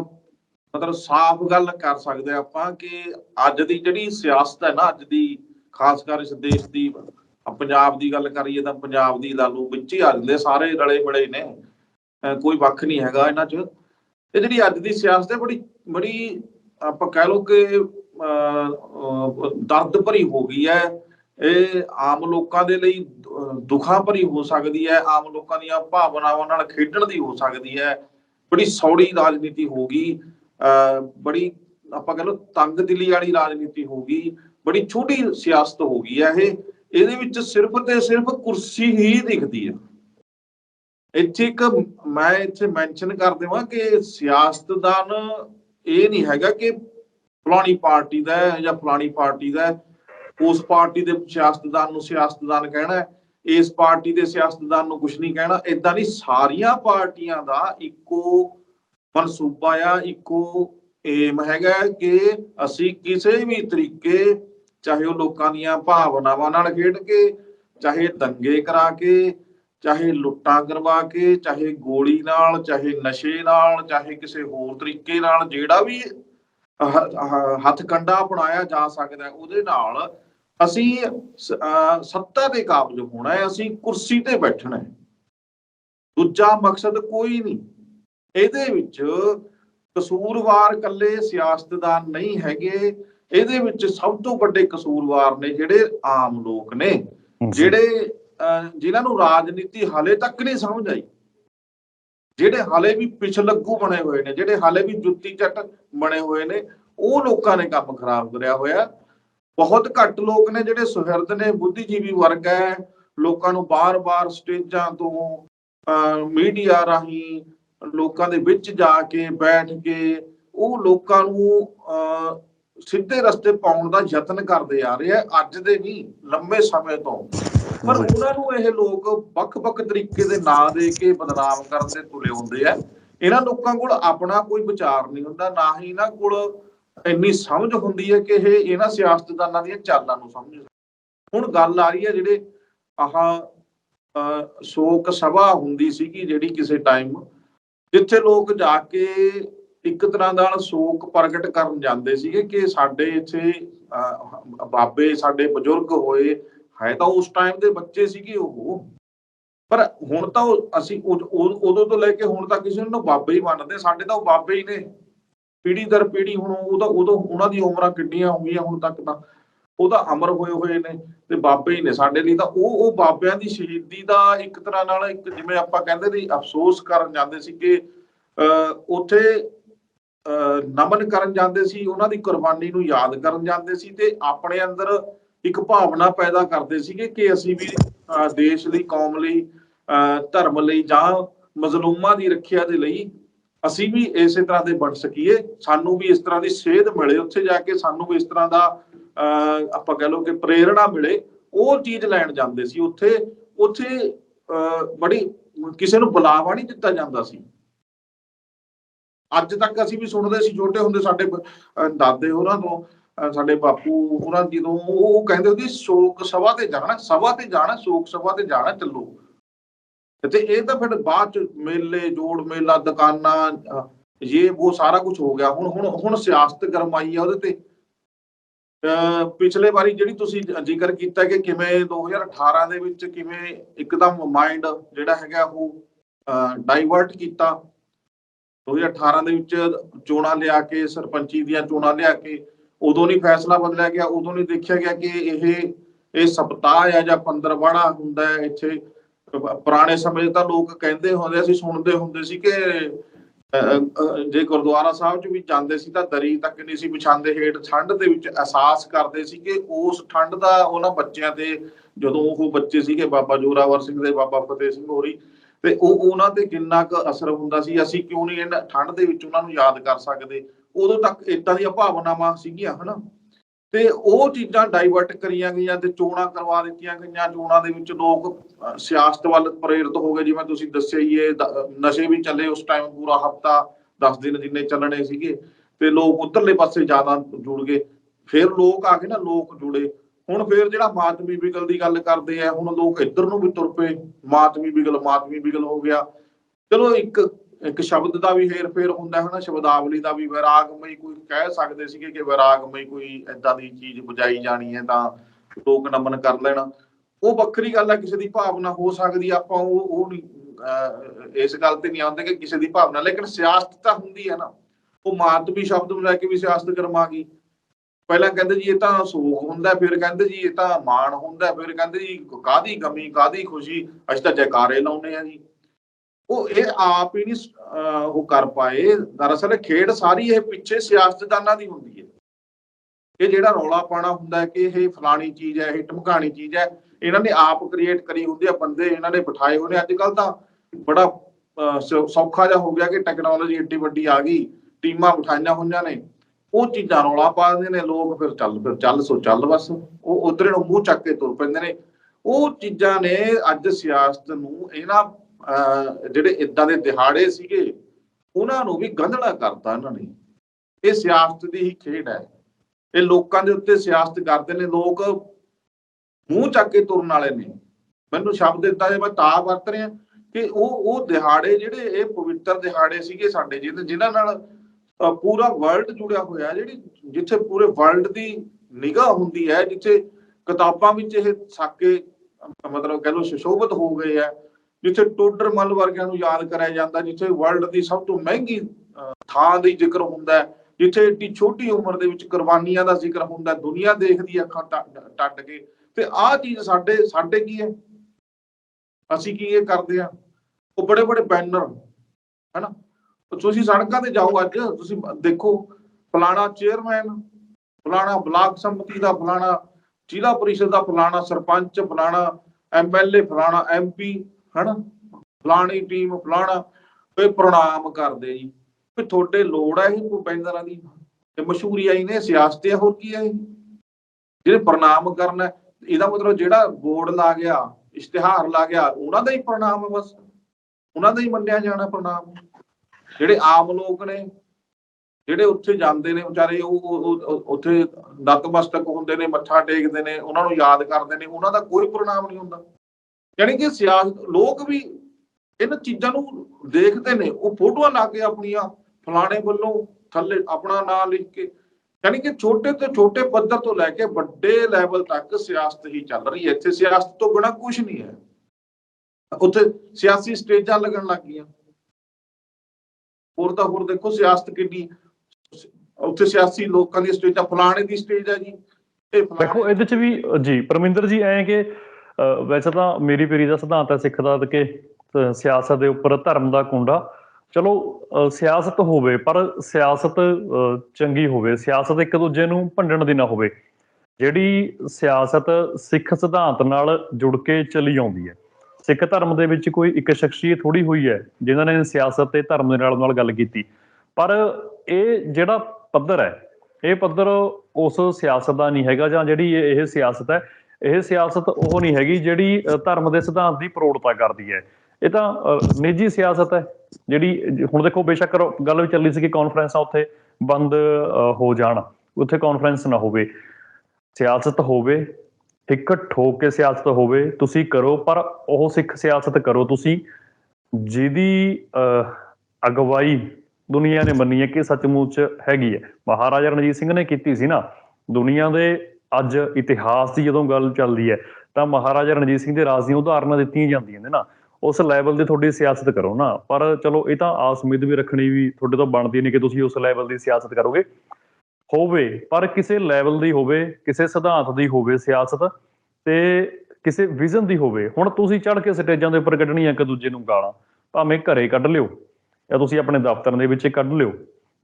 ਮਤਲਬ ਸਾਫ਼ ਗੱਲ ਕਰ ਸਕਦੇ ਆਪਾਂ ਕਿ ਅੱਜ ਦੀ ਜਿਹੜੀ ਸਿਆਸਤ ਹੈ ਨਾ ਅੱਜ ਦੀ ਖਾਸ ਕਰ ਇਸ ਦੇਸ਼ ਦੀ ਪੰਜਾਬ ਦੀ ਗੱਲ ਕਰੀਏ ਤਾਂ ਪੰਜਾਬ ਦੀ ਲਾਲੂ ਵਿੱਚ ਹੀ ਆ ਜਾਂਦੇ ਸਾਰੇ ਰਲੇ ਮਿਲੇ ਨੇ। ਕੋਈ ਵੱਖ ਨਹੀਂ ਹੈਗਾ ਇਹਨਾਂ 'ਚ। ਇਹ ਜਿਹੜੀ ਅੱਜ ਦੀ ਸਿਆਸਤ ਹੈ ਬੜੀ ਬੜੀ ਆਪਾਂ ਕਹਿ ਲਓ ਕਿ ਦਰਦ ਭਰੀ ਹੋ ਗਈ ਹੈ। ਇਹ ਆਮ ਲੋਕਾਂ ਦੇ ਲਈ ਅਹ, ਦੁੱਖਾਂ ਭਰੀ ਹੋ ਸਕਦੀ ਹੈ। ਆਮ ਲੋਕਾਂ ਦੀਆਂ ਭਾਵਨਾਵਾਂ ਨਾਲ ਖੇਡਣ ਦੀ ਹੋ ਸਕਦੀ ਹੈ। ਬੜੀ ਸੌੜੀ ਰਾਜਨੀਤੀ ਹੋ ਗਈ। ਅਹ, ਬੜੀ ਆਪਾਂ ਕਹ ਲਓ ਤੰਗ ਦਿਲੀ ਵਾਲੀ ਰਾਜਨੀਤੀ ਹੋ ਗਈ। ਬੜੀ ਛੋਟੀ ਸਿਆਸਤ ਹੋ ਗਈ ਹੈ ਇਹ। ਇਹਦੇ ਵਿੱਚ ਸਿਰਫ ਤੇ ਸਿਰਫ ਕੁਰਸੀ ਹੀ ਦਿਖਦੀ ਹੈ ਇੱਥੇ ਇੱਕ ਮੈਂ ਇੱਥੇ ਮੈਂਸ਼ਨ ਕਰ ਦੇਵਾਂ ਕਿ ਸਿਆਸਤਦਾਨ ਇਹ ਨਹੀਂ ਹੈਗਾ ਕਿ ਫਲਾਣੀ ਪਾਰਟੀ ਦਾ ਜਾਂ ਫਲਾਣੀ ਪਾਰਟੀ ਦਾ ਉਸ ਪਾਰਟੀ ਦੇ ਸਿਆਸਤਦਾਨ ਨੂੰ ਸਿਆਸਤਦਾਨ ਕਹਿਣਾ ਇਸ ਪਾਰਟੀ ਦੇ ਸਿਆਸਤਦਾਨ ਨੂੰ ਕੁਝ ਨਹੀਂ ਕਹਿਣਾ। ਇਦਾਂ ਨਹੀਂ, ਸਾਰੀਆਂ ਪਾਰਟੀਆਂ ਦਾ ਇੱਕੋ ਮਨਸੂਬਾ ਆ, ਇੱਕੋ ਏਮ ਹੈਗਾ ਕਿ ਅਸੀਂ ਕਿਸੇ ਵੀ ਤਰੀਕੇ ਚਾਹੇ ਉਹ ਲੋਕਾਂ ਦੀਆਂ ਭਾਵਨਾਵਾਂ ਨਾਲ ਖੇਡ ਕੇ, ਚਾਹੇ ਦੰਗੇ ਕਰਾ ਕੇ, ਚਾਹੇ ਲੁੱਟਾਂ ਕਰਵਾ ਕੇ, ਚਾਹੇ ਗੋਲੀ ਨਾਲ, ਚਾਹੇ ਨਸ਼ੇ ਨਾਲ, ਚਾਹੇ ਕਿਸੇ ਹੋਰ ਤਰੀਕੇ ਨਾਲ ਜਿਹੜਾ ਵੀ ਹੱਥ ਕੰਡਾ ਅਪਣਾਇਆ ਜਾ ਸਕਦਾ ਉਹਦੇ ਨਾਲ ਅਸੀਂ ਅਹ ਸੱਤਾ ਦੇ ਕਾਬਜ ਹੋਣਾ ਹੈ, ਅਸੀਂ ਕੁਰਸੀ ਤੇ ਬੈਠਣਾ ਹੈ। ਦੂਜਾ ਮਕਸਦ ਕੋਈ ਨਹੀਂ। ਇਹਦੇ ਵਿੱਚ ਕਸੂਰਵਾਰ ਇਕੱਲੇ ਸਿਆਸਤਦਾਨ ਨਹੀਂ ਹੈਗੇ। ਇਹਦੇ ਵਿੱਚ ਸਭ ਤੋਂ ਵੱਡੇ ਕਸੂਰਵਾਰ ਨੇ ਜਿਹੜੇ ਆਮ ਲੋਕ ਨੇ ਜਿਹੜੇ ਜਿਨ੍ਹਾਂ ਨੂੰ ਰਾਜਨੀਤੀ ਹਾਲੇ ਤੱਕ ਨਹੀਂ ਸਮਝ ਆਈ ਜਿਹੜੇ ਹਾਲੇ ਵੀ ਪਿਛਲੱਗੂ ਬਣੇ ਹੋਏ ਨੇ ਜਿਹੜੇ ਹਾਲੇ ਵੀ ਜੁੱਤੀ ਚੱਟ ਬਣੇ ਹੋਏ ਨੇ ਉਹ ਲੋਕਾਂ ਨੇ ਕੰਮ ਖਰਾਬ ਕਰਿਆ ਹੋਇਆ। ਬਹੁਤ ਘੱਟ ਲੋਕ ਨੇ ਜਿਹੜੇ ਸੁਹਿਰਦ ਨੇ ਬੁੱਧੀਜੀਵੀ ਵਰਗ ਹੈ ਲੋਕਾਂ ਨੂੰ ਬਾਰ-ਬਾਰ ਸਟੇਜਾਂ ਤੋਂ ਮੀਡੀਆ ਰਾਹੀਂ ਲੋਕਾਂ ਦੇ ਵਿੱਚ ਜਾ ਕੇ ਬੈਠ ਕੇ ਉਹ ਲੋਕਾਂ ਨੂੰ ਸਿੱਧੇ ਰਸਤੇ ਪਾਉਣ ਦਾ ਯਤਨ ਕਰਦੇ ਆ ਰਹੇ ਆ ਅੱਜ ਦੇ ਨਹੀਂ ਲੰਬੇ ਸਮੇਂ ਤੋਂ। ਪਰ। ਉਹਨਾਂ ਨੂੰ ਇਹ ਲੋਕ ਵੱਖ-ਵੱਖ ਤਰੀਕੇ ਦੇ ਨਾਂ ਦੇ ਕੇ ਬਦਨਾਮ ਕਰਨ ਦੇ ਤੁਲੇ ਹੁੰਦੇ ਆ। ਇਹਨਾਂ ਲੋਕਾਂ ਕੋਲ ਆਪਣਾ ਕੋਈ ਵਿਚਾਰ ਨਹੀਂ ਹੁੰਦਾ ਨਾ ਹੀ ਇਹਨਾਂ ਕੋਲ ਇੰਨੀ ਸਮਝ ਹੁੰਦੀ ਹੈ ਕਿ ਇਹ ਇਹਨਾਂ ਸਿਆਸਤਦਾਨਾਂ ਦੀਆਂ ਚਾਲਾਂ ਨੂੰ ਸਮਝ ਹੁਣ ਗੱਲ ਆ ਰਹੀ ਹੈ ਜਿਹੜੇ ਆਹ ਸ਼ੋਕ ਸਭਾ ਹੁੰਦੀ ਸੀਗੀ ਜਿਹੜੀ ਕਿਸੇ ਟਾਈਮ ਜਿੱਥੇ ਲੋਕ ਜਾ ਕੇ ਇੱਕ ਤਰ੍ਹਾਂ ਨਾਲ ਸ਼ੋਕ ਪ੍ਰਗਟ ਕਰਨ ਜਾਂਦੇ ਸੀਗੇ ਕਿ ਸਾਡੇ ਇੱਥੇ ਬਾਬੇ ਸਾਡੇ ਬਜ਼ੁਰਗ ਹੋਏ ਹੈ ਤਾਂ ਉਸ ਟਾਈਮ ਦੇ ਬੱਚੇ ਸੀਗੇ ਉਹ। ਪਰ ਹੁਣ ਤਾਂ ਉਹ ਅਸੀਂ ਉਦੋਂ ਤੋਂ ਲੈ ਕੇ ਹੁਣ ਤੱਕ ਕਿਸੇ ਨੂੰ ਬਾਬੇ ਹੀ ਮੰਨਦੇ ਸਾਡੇ ਤਾਂ ਉਹ ਬਾਬੇ ਹੀ ਨੇ। ਪੀੜੀ ਦਰ ਪੀੜੀ ਹੁਣ ਉਹਦਾ ਉਦੋਂ ਉਹਨਾਂ ਦੀ ਉਮਰਾਂ ਕਿੰਨੀਆਂ ਹੋ ਗਈਆਂ ਹੁਣ ਤੱਕ ਤਾਂ। ਉਹਦਾ ਅਮਰ ਹੋਏ ਹੋਏ ਨੇ ਤੇ ਬਾਬੇ ਹੀ ਨੇ ਸਾਡੇ ਲਈ ਤਾਂ ਉਹ ਉਹ ਬਾਬਿਆਂ ਦੀ ਸ਼ਹੀਦੀ ਦਾ ਇੱਕ ਤਰ੍ਹਾਂ ਨਾਲ ਇੱਕ ਜਿਵੇਂ ਆਪਾਂ ਕਹਿੰਦੇ ਨੇ ਅਫਸੋਸ ਕਰਨ ਜਾਂਦੇ ਸੀ ਕਿ ਅਹ, ਉੱਥੇ ਨਮਨ ਕਰਨ ਜਾਂਦੇ ਸੀ ਉਹਨਾਂ ਦੀ ਕੁਰਬਾਨੀ ਨੂੰ ਯਾਦ ਕਰਨ ਜਾਂਦੇ ਸੀ ਤੇ ਆਪਣੇ ਅੰਦਰ ਇੱਕ ਭਾਵਨਾ ਪੈਦਾ ਕਰਦੇ ਸੀਗੇ ਕਿ ਅਸੀਂ ਵੀ ਦੇਸ਼ ਲਈ ਕੌਮ ਲਈ ਅਹ, ਧਰਮ ਲਈ ਜਾਂ ਮਜ਼ਲੂਮਾਂ ਦੀ ਰੱਖਿਆ ਦੇ ਲਈ ਅਸੀਂ ਵੀ ਇਸੇ ਤਰ੍ਹਾਂ ਦੇ ਬਣ ਸਕੀਏ। ਸਾਨੂੰ ਵੀ ਇਸ ਤਰ੍ਹਾਂ ਦੀ ਸੇਧ ਮਿਲੇ ਉੱਥੇ ਜਾ ਕੇ ਸਾਨੂੰ ਵੀ ਇਸ ਤਰ੍ਹਾਂ ਦਾ ਅਹ, ਆਪਾਂ ਕਹਿ ਲਓ ਕਿ ਪ੍ਰੇਰਣਾ ਮਿਲੇ ਉਹ ਚੀਜ਼ ਲੈਣ ਜਾਂਦੇ ਸੀ। ਉੱਥੇ ਉੱਥੇ ਅਹ, ਬੜੀ ਕਿਸੇ ਨੂੰ ਬੁਲਾਵਾ ਨਹੀਂ ਦਿੱਤਾ ਜਾਂਦਾ ਸੀ। ਅੱਜ ਤੱਕ ਅਸੀਂ ਵੀ ਸੁਣਦੇ ਸੀ ਛੋਟੇ ਹੁੰਦੇ ਸਾਡੇ ਦਾਦੇ ਹੋਰਾਂ ਤੋਂ ਸਾਡੇ ਬਾਪੂ ਹੋਰਾਂ ਜਦੋਂ ਉਹ ਕਹਿੰਦੇ ਹੁੰਦੇ ਸ਼ੋਕ ਸਭਾ ਤੇ ਜਾਣਾ ਸਭਾ ਤੇ ਜਾਣਾ ਸ਼ੋਕ ਸਭਾ ਤੇ ਜਾਣਾ ਚੱਲੋ। ਤੇ ਇਹ ਤਾਂ ਫਿਰ ਬਾਅਦ ਚ ਮੇਲੇ ਜੋੜ ਮੇਲਾ ਦੁਕਾਨਾਂ ਇਹ ਉਹ ਸਾਰਾ ਕੁਝ ਹੋ ਗਿਆ। ਹੁਣ ਹੁਣ ਹੁਣ ਸਿਆਸਤ ਗਰਮਾਈ ਆ ਉਹਦੇ ਤੇ। ਅਹ, ਪਿਛਲੇ ਵਾਰੀ ਜਿਹੜੀ ਤੁਸੀਂ ਜ਼ਿਕਰ ਕੀਤਾ ਕਿ ਕਿਵੇਂ 2018 ਦੇ ਵਿੱਚ ਕਿਵੇਂ ਇੱਕਦਮ ਮਾਈਂਡ ਜਿਹੜਾ ਹੈਗਾ ਉਹ ਡਾਈਵਰਟ ਕੀਤਾ। 2018 ਦੇ ਵਿੱਚ ਚੋਣਾਂ ਲਿਆ ਕੇ, ਸਰਪੰਚੀ ਦੀਆਂ ਚੋਣਾਂ ਲਿਆ ਕੇ, ਉਦੋਂ ਨਹੀਂ ਫੈਸਲਾ ਬਦਲਿਆ ਗਿਆ, ਉਦੋਂ ਨਹੀਂ ਦੇਖਿਆ ਗਿਆ ਕਿ ਇਹ ਇਹ ਸਪਤਾਹ ਆ ਜਾਂ ਪੰਦਰਵਾੜਾ ਹੁੰਦਾ ਹੈ, ਇੱਥੇ ਪੁਰਾਣੇ ਸਮੇਂ ਤਾਂ ਲੋਕ ਕਹਿੰਦੇ ਹੁੰਦੇ, ਅਸੀਂ ਸੁਣਦੇ ਹੁੰਦੇ ਸੀ ਕਿ ਜੇ ਗੁਰਦੁਆਰਾ ਸਾਹਿਬ 'ਚ ਵੀ ਜਾਂਦੇ ਸੀ ਤਾਂ ਦਰੀ ਤੱਕ ਨਹੀਂ ਸੀ ਵਿਛਾਉਂਦੇ, ਹੇਠ ਠੰਡ ਦੇ ਵਿੱਚ ਅਹਿਸਾਸ ਕਰਦੇ ਸੀ ਕਿ ਉਸ ਠੰਡ ਦਾ ਉਹਨਾਂ ਬੱਚਿਆਂ ਤੇ, ਜਦੋਂ ਉਹ ਬੱਚੇ ਸੀਗੇ, ਬਾਬਾ ਜੋਰਾਵਰ ਸਿੰਘ ਦੇ, ਬਾਬਾ ਫਤਿਹ ਸਿੰਘ ਹੋਰੀ ਤੇ ਉਹ ਉਹਨਾਂ ਤੇ ਕਿੰਨਾ ਕੁ ਅਸਰ ਹੁੰਦਾ ਸੀ, ਅਸੀਂ ਕਿਉਂ ਨਹੀਂ ਇਹਨਾਂ ਠੰਡ ਦੇ ਵਿੱਚ ਉਹਨਾਂ ਨੂੰ ਯਾਦ ਕਰ ਸਕਦੇ? ਉਦੋਂ ਤੱਕ ਇਦਾਂ ਦੀਆਂ ਭਾਵਨਾਵਾਂ ਸੀਗੀਆਂ, ਹਨਾ? ਤੇ ਉਹ ਚੀਜ਼ਾਂ ਡਾਈਵਰਟ ਕਰੀਆਂ ਗਈਆਂ ਤੇ ਚੋਣਾਂ ਕਰਵਾ ਦਿੱਤੀਆਂ ਗਈਆਂ, ਚੋਣਾਂ ਦੇ ਵਿੱਚ ਲੋਕ ਸਿਆਸਤ ਵੱਲ ਪ੍ਰੇਰਿਤ ਹੋ ਗਏ, ਜਿਵੇਂ ਤੁਸੀਂ ਦੱਸਿਆ ਹੀ ਇਹ ਨਸ਼ੇ ਵੀ ਚੱਲੇ ਉਸ ਟਾਈਮ ਪੂਰਾ ਹਫਤਾ 10 ਦਿਨ ਜਿੰਨੇ ਚੱਲਣੇ ਸੀਗੇ, ਤੇ ਲੋਕ ਉਧਰਲੇ ਪਾਸੇ ਜ਼ਿਆਦਾ ਜੁੜ ਗਏ। ਫਿਰ ਲੋਕ ਆ ਗਏ ਨਾ ਲੋਕ ਜੁੜੇ। ਹੁਣ ਫੇਰ ਜਿਹੜਾ ਮਾਤਮੀ ਬਿਗਲ ਦੀ ਗੱਲ ਕਰਦੇ ਆ ਹੁਣ ਲੋਕ ਇੱਧਰ ਨੂੰ ਵੀ ਤੁਰ ਪਏ ਮਾਤਮੀ ਬਿਗਲ ਮਾਤਮੀ ਬਿਗਲ ਹੋ ਗਿਆ। ਚਲੋ ਇੱਕ ਇੱਕ ਸ਼ਬਦ ਦਾ ਵੀ ਹੇਰ ਫੇਰ ਹੁੰਦਾ ਹੈ ਨਾ ਸ਼ਬਦਾਵਲੀ ਦਾ ਵੀ ਵਿਰਾਗਮਈ ਕੋਈ ਕਹਿ ਸਕਦੇ ਸੀਗੇ ਕਿ ਵਿਰਾਗਮਈ ਕੋਈ ਏਦਾਂ ਦੀ ਚੀਜ਼ ਬੁਝਾਈ ਜਾਣੀ ਹੈ ਤਾਂ ਲੋਕ ਨਮਨ ਕਰ ਲੈਣਾ। ਉਹ ਵੱਖਰੀ ਗੱਲ ਹੈ ਕਿਸੇ ਦੀ ਭਾਵਨਾ ਹੋ ਸਕਦੀ ਆਪਾਂ ਉਹ ਉਹ ਅਹ, ਇਸ ਗੱਲ ਤੇ ਨਹੀਂ ਆਉਂਦੇ ਕਿ ਕਿਸੇ ਦੀ ਭਾਵਨਾ ਲੇਕਿਨ ਸਿਆਸਤ ਤਾਂ ਹੁੰਦੀ ਹੈ ਨਾ। ਉਹ ਮਾਤਮੀ ਸ਼ਬਦ ਨੂੰ ਲੈ ਕੇ ਵੀ ਸਿਆਸਤ ਗਰਮਾ ਗਈ। ਪਹਿਲਾਂ ਕਹਿੰਦੇ ਜੀ ਇਹ ਤਾਂ ਸੋਗ ਹੁੰਦਾ ਫਿਰ ਕਹਿੰਦੇ ਜੀ ਇਹ ਤਾਂ ਮਾਣ ਹੁੰਦਾ ਫਿਰ ਕਹਿੰਦੇ ਜੀ ਕਾਦੀ ਗਮੀ ਕਾਦੀ ਖੁਸ਼ੀ? ਅਸੀਂ ਤਾਂ ਜੈਕਾਰੇ ਲਾਉਨੇ ਆ ਜੀ। ਉਹ ਇਹ ਆਪ ਹੀ ਨਹੀਂ ਉਹ ਕਰ ਪਾਏ। ਦਰਅਸਲ ਇਹ ਖੇਡ ਸਾਰੀ ਇਹ ਪਿੱਛੇ ਸਿਆਸਤਦਾਨਾਂ ਦੀ ਹੁੰਦੀ ਹੈ। ਇਹ ਜਿਹੜਾ ਰੌਲਾ ਪਾਣਾ ਹੁੰਦਾ ਕਿ ਇਹ ਫਲਾਣੀ ਚੀਜ਼ ਹੈ ਇਹ ਢਮਕਾਣੀ ਚੀਜ਼ ਹੈ ਇਹਨਾਂ ਨੇ ਆਪ ਕ੍ਰੀਏਟ ਕਰੀ ਹੁੰਦੀ ਆ ਬੰਦੇ ਇਹਨਾਂ ਨੇ ਬਿਠਾਏ ਹੋਣੇ ਅੱਜ ਕੱਲ ਤਾਂ ਬੜਾ ਅਹ, ਸੌਖਾ ਜਿਹਾ ਹੋ ਗਿਆ ਕਿ ਟੈਕਨੋਲੋਜੀ ਏਡੀ ਵੱਡੀ ਆ ਗਈ। ਟੀਮਾਂ ਬਿਠਾਈਆਂ ਹੋਈਆਂ ਨੇ। ਉਹ ਚੀਜ਼ਾਂ ਰੌਲਾ ਪਾ ਦਿੰਦੇ ਨੇ ਲੋਕ ਫਿਰ ਚੱਲ ਫਿਰ ਚੱਲ ਸੋ ਚੱਲ ਬਸ। ਉਹ ਉਧਰੇ ਨੂੰ ਮੂੰਹ ਚੱਕ ਕੇ ਤੁਰ ਪੈਂਦੇ ਨੇ। ਉਹ ਚੀਜ਼ਾਂ ਨੇ ਅੱਜ ਸਿਆਸਤ ਨੂੰ ਇਹਨਾਂ ਅਹ, ਜਿਹੜੇ ਇਦਾਂ ਦੇ ਦਿਹਾੜੇ ਸੀਗੇ ਉਹਨਾਂ ਨੂੰ ਵੀ ਗੰਧਲਾ ਕਰਤਾ ਇਹਨਾਂ ਨੇ। ਇਹ ਸਿਆਸਤ ਦੀ ਹੀ ਖੇਡ ਹੈ। ਇਹ ਲੋਕਾਂ ਦੇ ਉੱਤੇ ਸਿਆਸਤ ਕਰਦੇ ਨੇ। ਲੋਕ ਮੂੰਹ ਚੱਕ ਕੇ ਤੁਰਨ ਵਾਲੇ ਨੇ। ਮੈਨੂੰ ਸ਼ਬਦ ਇਦਾਂ ਦੇ ਮੈਂ ਤਾਂ ਵਰਤ ਰਿਹਾ ਕਿ ਉਹ ਉਹ ਦਿਹਾੜੇ ਜਿਹੜੇ ਇਹ ਪਵਿੱਤਰ ਦਿਹਾੜੇ ਸੀਗੇ ਸਾਡੇ ਜਿਹਦੇ ਜਿਨ੍ਹਾਂ ਨਾਲ ਪੂਰਾ ਵਰਲਡ ਜੁੜਿਆ ਹੋਇਆ ਜਿਹੜੀ ਜਿੱਥੇ ਪੂਰੇ ਵਰਲਡ ਦੀ ਨਿਗਾਹ ਹੁੰਦੀ ਹੈ ਜਿੱਥੇ ਕਿਤਾਬਾਂ ਵਿੱਚ ਇਹ ਸਾਕੇ ਮਤਲਬ ਕਹ ਲਓ ਸੁਸ਼ੋਭਿਤ ਹੋ ਗਏ ਆ ਜਿੱਥੇ ਟੋਡਰ ਮੱਲ ਵਰਗਿਆਂ ਨੂੰ ਯਾਦ ਕਰਿਆ ਜਾਂਦਾ ਜਿੱਥੇ ਵਰਲਡ ਦੀ ਸਭ ਤੋਂ ਮਹਿੰਗੀ ਥਾਂ ਦੀ ਜ਼ਿਕਰ ਹੁੰਦਾ ਹੈ, ਜਿੱਥੇ ਏਡੀ ਛੋਟੀ ਉਮਰ ਦੇ ਵਿੱਚ ਕੁਰਬਾਨੀਆਂ ਦਾ ਜ਼ਿਕਰ ਹੁੰਦਾ ਹੈ, ਦੁਨੀਆ ਦੇਖਦੀ ਹੈ ਅੱਖਾਂ ਟੱਟ ਕੇ ਤੇ ਆਹ ਚੀਜ਼ ਸਾਡੇ ਸਾਡੇ ਕੀ ਹੈ? ਅਸੀਂ ਕੀ ਇਹ ਕਰਦੇ ਆ ਉਹ ਬੜੇ ਬੜੇ ਬੈਨਰ ਹਨਾ? ਤੁਸੀਂ ਸੜਕਾਂ ਤੇ ਜਾਓ ਅੱਜ, ਤੁਸੀਂ ਦੇਖੋ, ਫਲਾਣਾ ਚੇਅਰਮੈਨ ਫਲਾਣਾ ਬਲਾਕ ਸੰਮਤੀ ਦਾ ਫਲਾਣਾ, ਜ਼ਿਲ੍ਹਾ ਪਰਿਸ਼ਦ ਦਾ ਫਲਾਣਾ, ਸਰਪੰਚ ਫਲਾਣਾ ਐਮਐਲਏ ਫਲਾਣਾ ਐਮਪੀ ਹੈਨਾ? ਫਲਾਣੀ ਟੀਮ ਫਲਾਣਾ, ਇਹ ਪ੍ਰਣਾਮ ਕਰਦੇ ਜੀ। ਵੀ ਤੁਹਾਡੇ ਲੋੜ ਆ ਇਹ ਭੁਪਿੰਦਰਾਂ ਦੀ ਤੇ ਮਸ਼ਹੂਰੀ ਆਈ ਨੇ, ਸਿਆਸਤ ਆ, ਹੋਰ ਕੀ ਹੈ ਇਹ? ਜਿਹੜੇ ਪ੍ਰਣਾਮ ਕਰਨਾ ਇਹਦਾ ਮਤਲਬ ਜਿਹੜਾ ਬੋਰਡ ਲਾ ਗਿਆ, ਇਸ਼ਤਿਹਾਰ ਲਾ ਗਿਆ, ਉਹਨਾਂ ਦਾ ਹੀ ਪ੍ਰਣਾਮ ਬਸ। ਉਹਨਾਂ ਦਾ ਹੀ ਮੰਨਿਆ ਜਾਣਾ ਪ੍ਰਣਾਮ। ਜਿਹੜੇ ਆਮ ਲੋਕ ਨੇ, ਜਿਹੜੇ ਉੱਥੇ ਜਾਂਦੇ ਨੇ, ਵਿਚਾਰੇ ਉਹ ਉੱਥੇ ਨਤਮਸਤਕ ਹੁੰਦੇ ਨੇ, ਮੱਥਾ ਟੇਕਦੇ ਨੇ, ਉਹਨਾਂ ਨੂੰ ਯਾਦ ਕਰਦੇ ਨੇ, ਉਹਨਾਂ ਦਾ ਕੋਈ ਪ੍ਰਣਾਮ ਨਹੀਂ ਹੁੰਦਾ। ਯਾਨੀ ਕਿ ਸਿਆਸਤ, ਲੋਕ ਵੀ ਇਹਨਾਂ ਚੀਜ਼ਾਂ ਨੂੰ ਦੇਖਦੇ ਨੇ, ਉਹ ਫੋਟੋਆਂ ਲਾ ਕੇ ਆਪਣੀਆਂ ਫਲਾਣੇ ਵੱਲੋਂ ਥੱਲੇ ਆਪਣਾ ਨਾਮ ਲਿਖ ਕੇ, ਯਾਨੀ ਕਿ ਛੋਟੇ ਤੋਂ ਛੋਟੇ ਪੱਧਰ ਤੋਂ ਲੈ ਕੇ ਵੱਡੇ ਲੈਵਲ ਤੱਕ ਸਿਆਸਤ ਹੀ ਚੱਲ ਰਹੀ ਹੈ। ਇੱਥੇ ਸਿਆਸਤ ਤੋਂ ਬਿਨਾਂ ਕੁਝ ਨਹੀਂ ਹੈ। ਉੱਥੇ ਸਿਆਸੀ ਸਟੇਜਾਂ ਲੱਗਣ ਲੱਗ ਗਈਆਂ। ਹੋਰ ਤਾਂ ਹੋਰ ਦੇਖੋ ਸਿਆਸਤ ਕਿੰਨੀ ਉੱਥੇ ਸਿਆਸੀ ਲੋਕਾਂ ਦੀ ਸਟੇਜਾਂ ਫਲਾਣੇ ਦੀ ਸਟੇਜ ਹੈ ਜੀ ਇਹ ਦੇਖੋ, ਇਹਦੇ ਚ ਵੀ, ਜੀ, ਪਰਮਿੰਦਰ ਜੀ, ਐਂ ਕਿ ਵੈਸੇ ਤਾਂ ਮੇਰੀ ਪੀਰੀ ਦਾ ਸਿਧਾਂਤ ਹੈ ਸਿੱਖ ਦਾ ਕਿ ਸਿਆਸਤ ਦੇ ਉੱਪਰ ਧਰਮ ਦਾ ਕੁੰਡਾ। ਚਲੋ ਸਿਆਸਤ ਹੋਵੇ, ਪਰ ਸਿਆਸਤ ਚੰਗੀ ਹੋਵੇ, ਸਿਆਸਤ ਇੱਕ ਦੂਜੇ ਨੂੰ ਭੰਡਣ ਦੀ ਨਾ ਹੋਵੇ। ਜਿਹੜੀ ਸਿਆਸਤ ਸਿੱਖ ਸਿਧਾਂਤ ਨਾਲ ਜੁੜ ਕੇ ਚਲੀ ਆਉਂਦੀ ਹੈ। ਸਿੱਖ ਧਰਮ ਦੇ ਵਿੱਚ ਕੋਈ ਇੱਕ ਸ਼ਖਸੀਅਤ ਥੋੜੀ ਹੋਈ ਹੈ, ਜਿਨ੍ਹਾਂ ਨੇ ਸਿਆਸਤ ਤੇ ਧਰਮ ਦੇ ਨਾਲ ਨਾਲ ਗੱਲ ਕੀਤੀ। ਪਰ ਇਹ ਜਿਹੜਾ ਪੱਧਰ ਹੈ, ਇਹ ਪੱਧਰ ਉਸ ਸਿਆਸਤ ਦਾ ਨਹੀਂ ਹੈਗਾ ਜਾਂ ਜਿਹੜੀ ਇਹ ਸਿਆਸਤ ਹੈ, ਇਹ ਸਿਆਸਤ ਉਹ ਨਹੀਂ ਹੈਗੀ ਜਿਹੜੀ ਧਰਮ ਦੇ ਸਿਧਾਂਤ ਦੀ ਪ੍ਰੋੜਤਾ ਕਰਦੀ ਹੈ। ਇਹ ਤਾਂ ਨਿੱਜੀ ਸਿਆਸਤ ਹੈ, ਜਿਹੜੀ ਹੁਣ ਦੇਖੋ ਬੇਸ਼ੱਕ ਗੱਲ ਵੀ ਚੱਲੀ ਸੀ ਕਿ ਕਾਨਫਰੰਸਾਂ ਉੱਥੇ ਬੰਦ ਹੋ ਜਾਣ, ਉੱਥੇ ਕਾਨਫਰੰਸ ਨਾ ਹੋਵੇ। ਸਿਆਸਤ ਹੋਵੇ ਇੱਕ ਠੋਕ ਕੇ ਸਿਆਸਤ ਹੋਵੇ ਤੁਸੀਂ ਕਰੋ ਪਰ ਉਹ ਸਿੱਖ ਸਿਆਸਤ ਕਰੋ ਤੁਸੀਂ ਜਿਹਦੀ ਅ, ਅਗਵਾਈ ਦੁਨੀਆ ਨੇ ਮੰਨੀ ਹੈ ਕਿ ਸੱਚਮੁੱਚ ਹੈਗੀ ਹੈ। ਮਹਾਰਾਜਾ ਰਣਜੀਤ ਸਿੰਘ ਨੇ ਕੀਤੀ ਸੀ ਨਾ ਦੁਨੀਆ ਦੇ ਅੱਜ ਇਤਿਹਾਸ ਦੀ ਜਦੋਂ ਗੱਲ ਚੱਲਦੀ ਹੈ ਤਾਂ ਮਹਾਰਾਜਾ ਰਣਜੀਤ ਸਿੰਘ ਦੇ ਰਾਜ ਦੀਆਂ ਉਦਾਹਰਨਾਂ ਦਿੱਤੀਆਂ ਜਾਂਦੀਆਂ ਨੇ ਨਾ। ਉਸ ਲੈਵਲ ਦੀ ਤੁਹਾਡੀ ਸਿਆਸਤ ਕਰੋ ਨਾ ਪਰ ਚਲੋ ਇਹ ਤਾਂ ਆਸ ਉਮੀਦ ਵੀ ਰੱਖਣੀ ਵੀ ਤੁਹਾਡੇ ਤੋਂ ਬਣਦੀ ਨਹੀਂ ਕਿ ਤੁਸੀਂ ਉਸ ਲੈਵਲ ਦੀ ਸਿਆਸਤ ਕਰੋਗੇ। ਹੋਵੇ, ਪਰ ਕਿਸੇ ਲੈਵਲ ਦੀ ਹੋਵੇ, ਕਿਸੇ ਸਿਧਾਂਤ ਦੀ ਹੋਵੇ ਸਿਆਸਤ ਤੇ ਕਿਸੇ ਵਿਜ਼ਨ ਦੀ ਹੋਵੇ, ਹੁਣ ਤੁਸੀਂ ਚੜ ਕੇ ਸਟੇਜਾਂ ਦੇ ਉੱਪਰ ਕੱਢਣੀਆਂ ਇੱਕ ਦੂਜੇ ਨੂੰ ਗਾਲਾਂ, ਭਾਵੇਂ ਘਰੇ ਕੱਢ ਲਿਓ ਜਾਂ ਤੁਸੀਂ ਆਪਣੇ ਦਫ਼ਤਰਾਂ ਦੇ ਵਿੱਚ ਕੱਢ ਲਿਓ